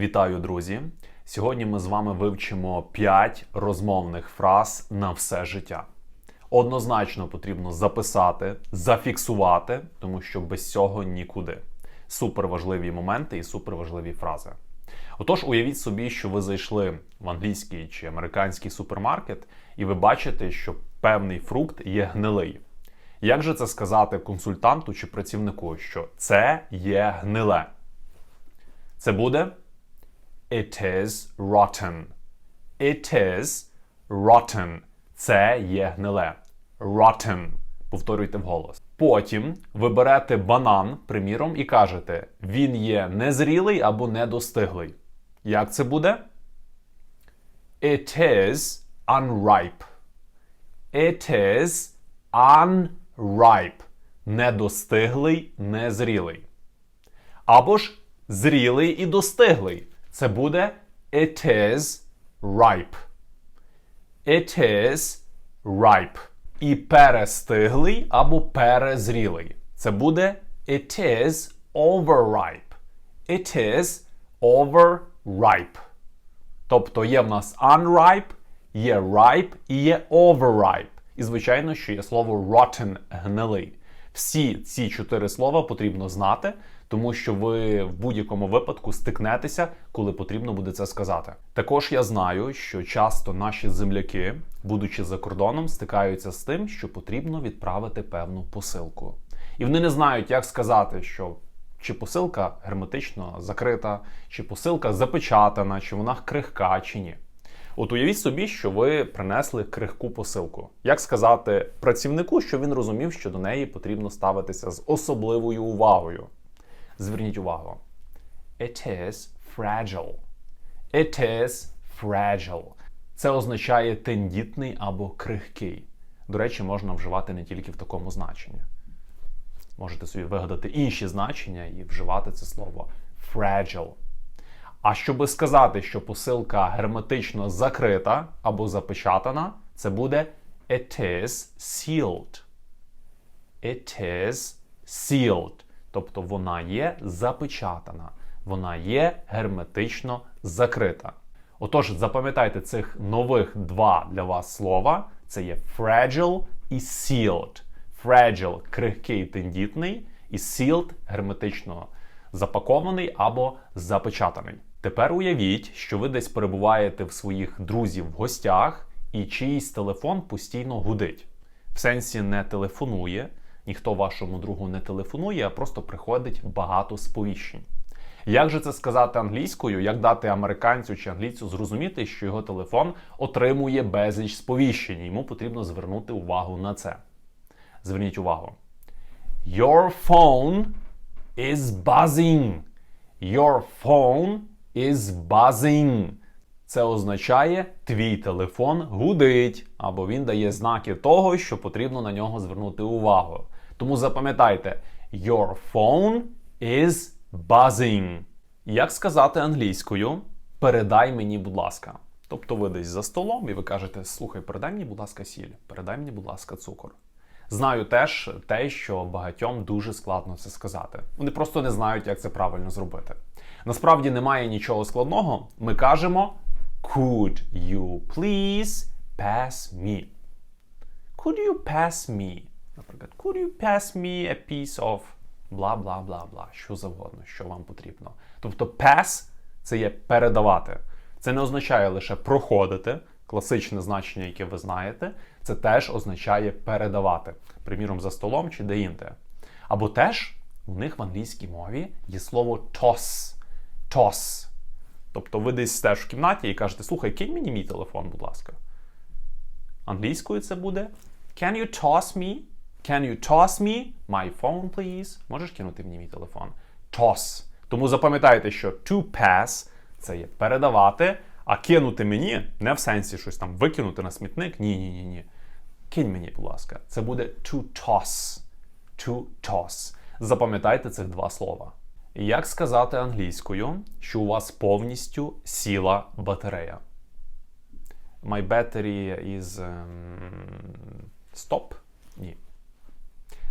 Вітаю, друзі! Сьогодні ми з вами вивчимо 5 розмовних фраз на все життя. Однозначно потрібно записати, зафіксувати, тому що без цього нікуди. Суперважливі моменти і суперважливі фрази. Отож, уявіть собі, що ви зайшли в англійський чи американський супермаркет, і ви бачите, що певний фрукт є гнилий. Як же це сказати консультанту чи працівнику, що це є гниле? Це буде It is rotten. It is rotten. Це є гниле. Rotten. Повторюйте вголос. Потім ви берете банан, приміром, і кажете, він є незрілий або недостиглий. Як це буде? It is unripe. It is unripe. Недостиглий, незрілий. Або ж зрілий і достиглий. Це буде it is ripe. It is ripe. І перестиглий або перезрілий. Це буде it is overripe. It is overripe. Тобто є в нас unripe, є ripe і є overripe. І, звичайно, що є слово rotten гнилий. Всі ці чотири слова потрібно знати, тому що ви в будь-якому випадку стикнетеся, коли потрібно буде це сказати. Також я знаю, що часто наші земляки, будучи за кордоном, стикаються з тим, що потрібно відправити певну посилку. І вони не знають, як сказати, що чи посилка герметично закрита, чи посилка запечатана, чи вона крихка, чи ні. От уявіть собі, що ви принесли крихку посилку. Як сказати працівнику, що він розумів, що до неї потрібно ставитися з особливою увагою? Зверніть увагу. It is fragile. It is fragile. Це означає тендітний або крихкий. До речі, можна вживати не тільки в такому значенні. Можете собі вигадати інші значення і вживати це слово fragile. А щоб сказати, що посилка герметично закрита або запечатана, це буде it is sealed. It is sealed. Тобто вона є запечатана, вона є герметично закрита. Отож, запам'ятайте цих нових два для вас слова: це є fragile і sealed. Fragile – крихкий тендітний, і sealed – герметично запакований або запечатаний. Тепер уявіть, що ви десь перебуваєте в своїх друзів в гостях, і чиїсь телефон постійно гудить. В сенсі не телефонує, ніхто вашому другу не телефонує, а просто приходить багато сповіщень. Як же це сказати англійською, як дати американцю чи англійцю зрозуміти, що його телефон отримує безліч сповіщень, йому потрібно звернути увагу на це. Зверніть увагу. Your phone is buzzing. Your phone is buzzing. Це означає, твій телефон гудить, або він дає знаки того, що потрібно на нього звернути увагу. Тому запам'ятайте, your phone is buzzing. Як сказати англійською? Передай мені, будь ласка. Тобто ви десь за столом і ви кажете: слухай, передай мені, будь ласка, сіль, передай мені, будь ласка, цукор. Знаю теж те, що багатьом дуже складно це сказати. Вони просто не знають, як це правильно зробити. Насправді немає нічого складного. Ми кажемо Could you please pass me? Could you pass me? Наприклад, could you pass me a piece of бла бла бла бла, що завгодно, що вам потрібно. Тобто pass – це є передавати. Це не означає лише проходити, класичне значення, яке ви знаєте, це теж означає передавати, приміром, за столом чи де-інде. Або теж у них в англійській мові є слово toss. Toss. Тобто ви десь теж в кімнаті і кажете, слухай, кинь мені мій телефон, будь ласка. Англійською це буде Can you toss me? Can you toss me my phone, please? Можеш кинути мені мій телефон? Toss. Тому запам'ятайте, що to pass це є передавати, а кинути мені не в сенсі щось там викинути на смітник. Ні, ні, ні, ні. Кинь мені, будь ласка. Це буде to toss. To toss. Запам'ятайте цих два слова. Як сказати англійською, що у вас повністю сіла батарея? My battery is um, stop? Ні.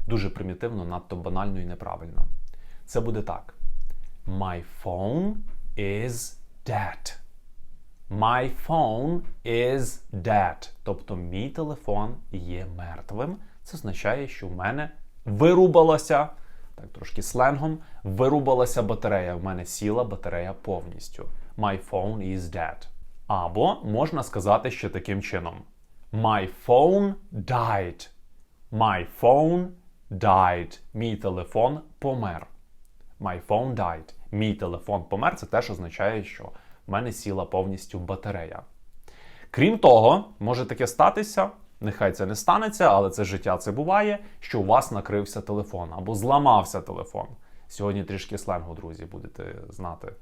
Дуже примітивно, надто банально і неправильно. Це буде так. My phone is dead. My phone is dead. Тобто мій телефон є мертвим. Це означає, що в мене вирубалася, так трошки сленгом, вирубалася батарея. В мене сіла батарея повністю. My phone is dead. Або можна сказати ще таким чином: My phone died. My phone died. Мій телефон помер. My phone died. Мій телефон помер. Це теж означає, що в мене сіла повністю батарея. Крім того, може таке статися, нехай це не станеться, але це життя це буває, що у вас накрився телефон або зламався телефон. Сьогодні трішки сленгу, друзі, будете знати.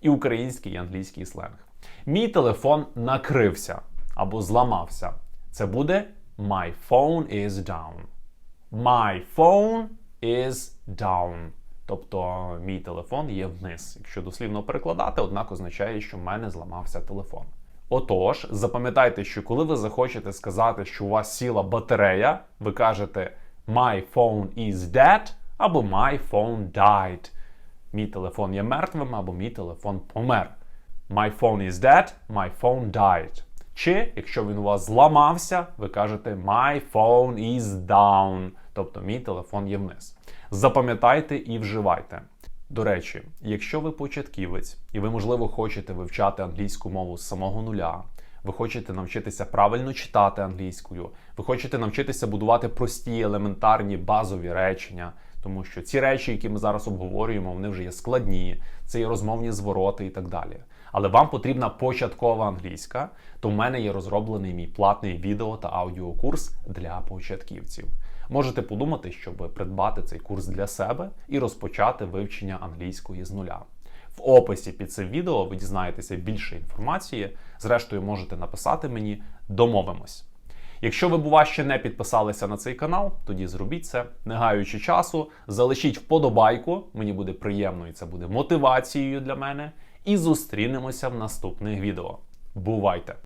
І український, і англійський сленг. Мій телефон накрився або зламався. Це буде My phone is down. My phone is down. Тобто мій телефон є вниз. Якщо дослівно перекладати, однак означає, що в мене зламався телефон. Отож, запам'ятайте, що коли ви захочете сказати, що у вас сіла батарея, ви кажете My phone is dead або My phone died. Мій телефон є мертвим або мій телефон помер. My phone is dead, my phone died. Чи, якщо він у вас зламався, ви кажете My phone is down. Тобто мій телефон є вниз. Запам'ятайте і вживайте. До речі, якщо ви початківець і ви, можливо, хочете вивчати англійську мову з самого нуля, ви хочете навчитися правильно читати англійською, ви хочете навчитися будувати прості, елементарні базові речення, тому що ці речі, які ми зараз обговорюємо, вони вже є складні, це є розмовні звороти і так далі. Але вам потрібна початкова англійська, то в мене є розроблений мій платний відео та аудіокурс для початківців. Можете подумати, щоб придбати цей курс для себе і розпочати вивчення англійської з нуля. В описі під цим відео ви дізнаєтеся більше інформації. Зрештою, можете написати мені, домовимось. Якщо ви, бува, ще не підписалися на цей канал, тоді зробіть це, не гаючи часу, залишіть вподобайку, мені буде приємно і це буде мотивацією для мене. І зустрінемося в наступних відео. Бувайте!